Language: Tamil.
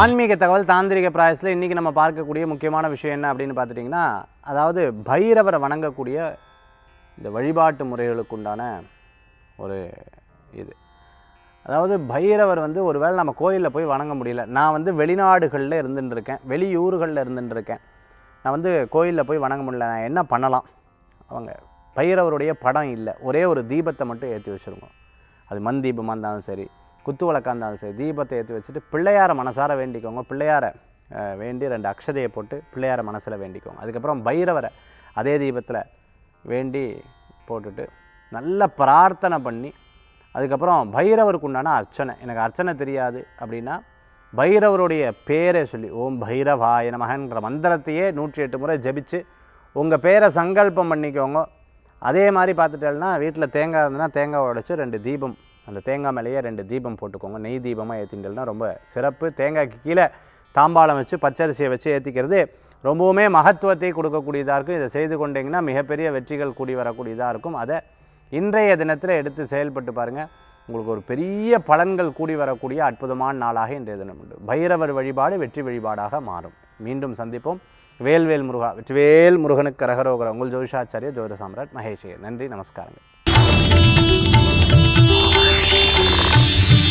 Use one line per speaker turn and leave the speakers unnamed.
ஆன்மீக தகவல் தாந்திரிக பிராயஸில் இன்றைக்கி நம்ம பார்க்கக்கூடிய முக்கியமான விஷயம் என்ன அப்படின்னு பார்த்துட்டிங்கன்னா அதாவது பைரவரை வணங்கக்கூடிய இந்த வழிபாட்டு முறைகளுக்கு உண்டான ஒரு இது. அதாவது பைரவர் வந்து ஒருவேளை நம்ம கோயிலில் போய் வணங்க முடியல. நான் வந்து வெளிநாடுகளில் இருந்துட்டுருக்கேன். வெளியூர்களில் இருந்துட்டுருக்கேன். நான் வந்து கோயிலில் போய் வணங்க முடியல. நான் என்ன பண்ணலாம்? அவங்க பைரவருடைய படம் இல்லை. ஒரே ஒரு தீபத்தை மட்டும் ஏற்றி வச்சுருக்கோம். அது மண் தீபமாக இருந்தாலும் சரி குத்து விளக்காந்தாலும் சரி தீபத்தை ஏற்றி வச்சுட்டு பிள்ளையாரை மனசார வேண்டிக்கோங்க. பிள்ளையாரை வேண்டி ரெண்டு அக்ஷதையை போட்டு பிள்ளையாரை மனசில் வேண்டிக்கோங்க. அதுக்கப்புறம் பைரவரை அதே தீபத்தில் வேண்டி போட்டுட்டு நல்ல பிரார்த்தனை பண்ணி அதுக்கப்புறம் பைரவருக்கு உண்டான அர்ச்சனை. எனக்கு அர்ச்சனை தெரியாது அப்படின்னா பைரவருடைய பேரை சொல்லி ஓம் பைரவாய நமகன்ற மந்திரத்தையே நூற்றி எட்டு முறை ஜபிச்சு உங்கள் பேரை சங்கல்பம் பண்ணிக்கோங்க. அதே மாதிரி பார்த்துட்டேன்னா வீட்டில் தேங்காய் இருந்ததுன்னா தேங்காய் உடைச்சி ரெண்டு தீபம் அந்த தேங்காய் மேலேயே ரெண்டு தீபம் போட்டுக்கோங்க. நெய் தீபமாக ஏற்றிட்டல்னா ரொம்ப சிறப்பு. தேங்காய்க்கு கீழே தாம்பாளம் வச்சு பச்சரிசியை வச்சு ஏற்றிக்கிறது ரொம்பவுமே மகத்துவத்தை கொடுக்கக்கூடியதாக இருக்கும். இதை செய்து கொண்டீங்கன்னா மிகப்பெரிய வெற்றிகள் கூடி வரக்கூடியதாக இருக்கும். அதை இன்றைய தினத்தில் எடுத்து செயல்பட்டு பாருங்கள் உங்களுக்கு ஒரு பெரிய பலன்கள் கூடி வரக்கூடிய அற்புதமான நாளாக இன்றைய தினம் உண்டு. பைரவர் வழிபாடு வெற்றி வழிபாடாக மாறும். மீண்டும் சந்திப்போம். வேல்வேல் முருகா வெற்றிவேல் முருகனுக்கு கரகரோகர உங்கள் ஜோதிஷாச்சாரிய ஜோதிட சாம்ராட் மகேஷ். நன்றி நமஸ்காரங்கள்.